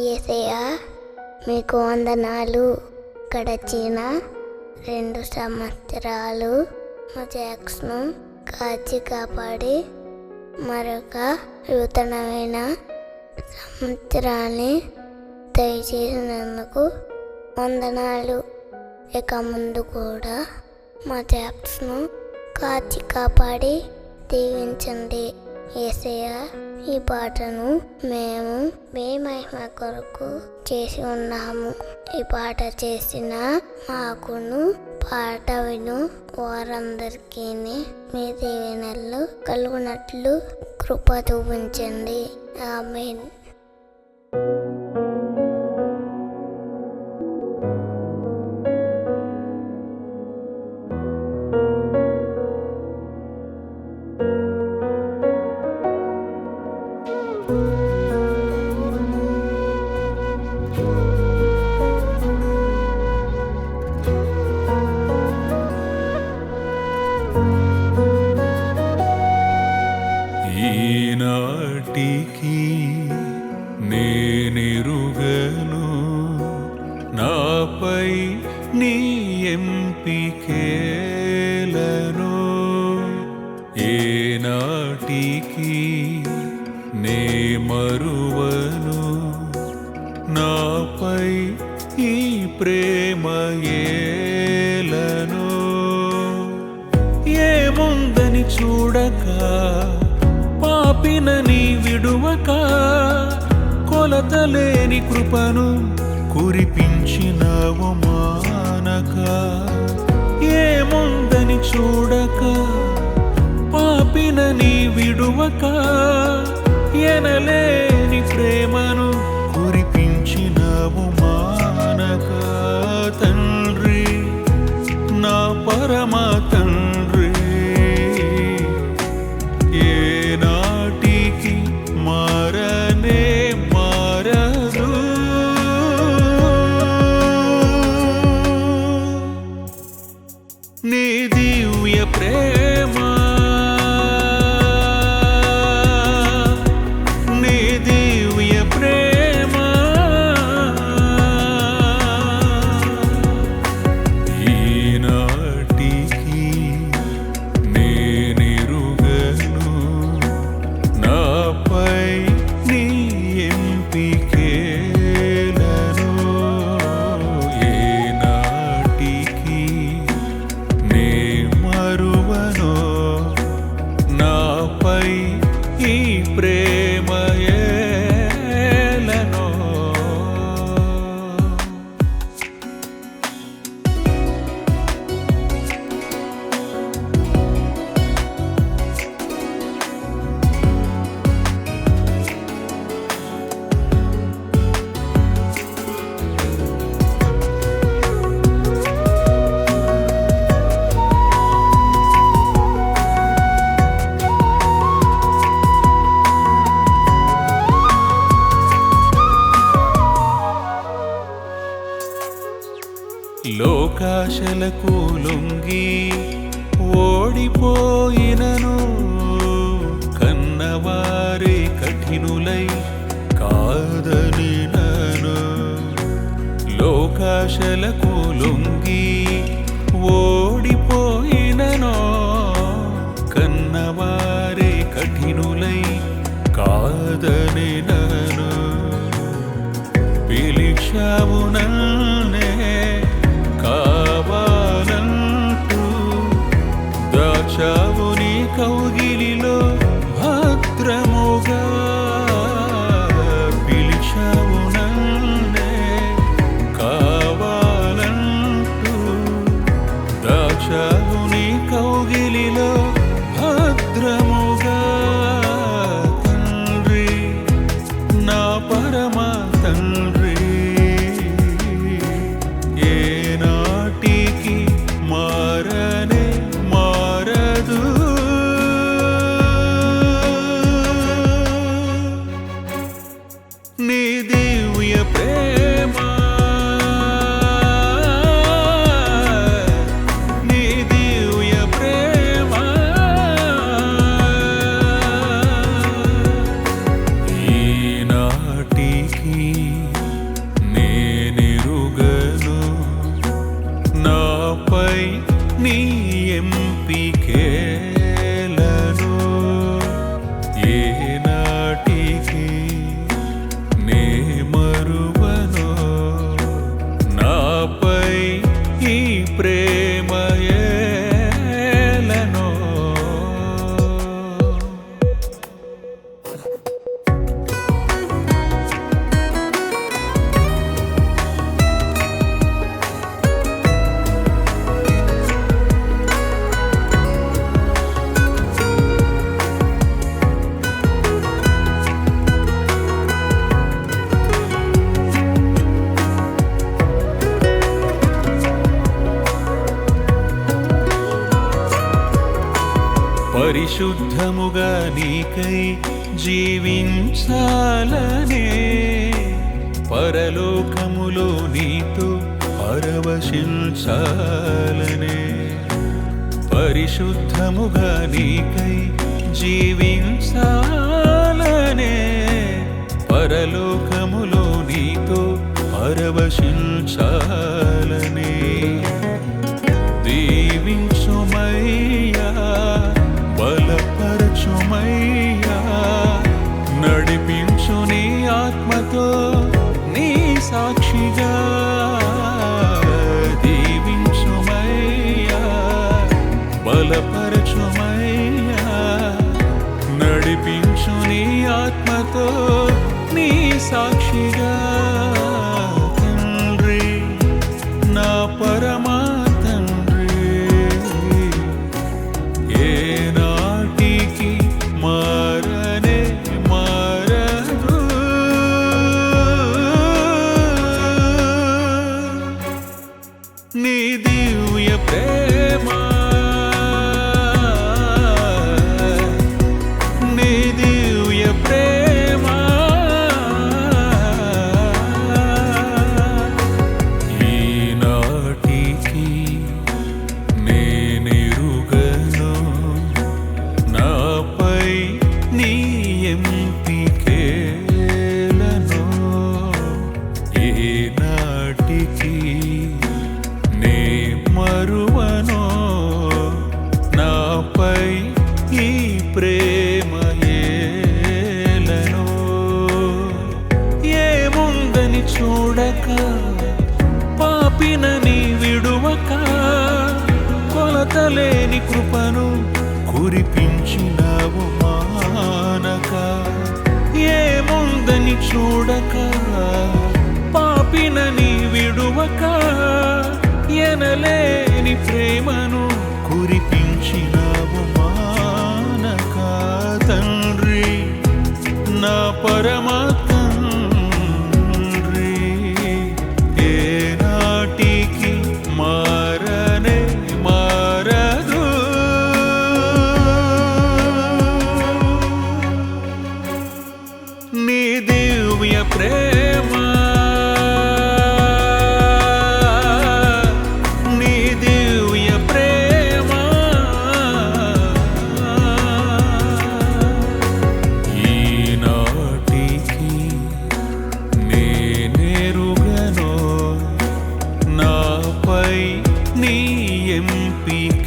ఏసయ్యా మీకు వందనాలు. గడచిన రెండు సంవత్సరాలు మా జాక్స్ను కాచి కాపాడి మరొక నూతనమైన సంవత్సరాన్ని దయచేసినందుకు వందనాలు. ఇక ముందు కూడా మా జాక్స్ను కాచి కాపాడి దీవించండి. ఏసయ్య ఈ పాటను మేము మీ మహిమ కొరకు చేసి ఉన్నాము. ఈ పాట చేసిన మాకును పాట విను వారందరికీ మీ దీవెనలు కలుగునట్లు కృప చూపించండి. ఆమెన్. ఈనాటికి నేనిరుగను. నాపై నీ ఎంపికేలను. ఏనాటికి నే మరువను. నాపై ఈ ప్రేమ ఏలను. ఏముందని చూడక కొలతలేని కృపను కురిపించినావు మానక. ఏముందని చూడక పాపినని విడువక ఎనలేని ప్రేమను నీ దివ్య ప్రేమ. ఈ లోకాశలకు లొంగి ఓడిపోయినను. కన్నవారే కఠినులై కాదని నను లోకాశలకు నీ దివ్య నాపై ఈ ప్రేమ పరిశుద్ధముగా నీకై జీవించాలనే పరలోకములో నీతో పరవశించాలనే పరిశుద్ధముగా నీకై జీవించాలనే rahmatullah నీ దివ్య ప్రేమ ప్రేమ ఏలను ఏముందని చూడక పాపినని విడువక కొలతలేని కృపను కురిపించినావు మానక. ఏముందని చూడక పాపినని విడువక ఎనలేని ప్రేమను నా We.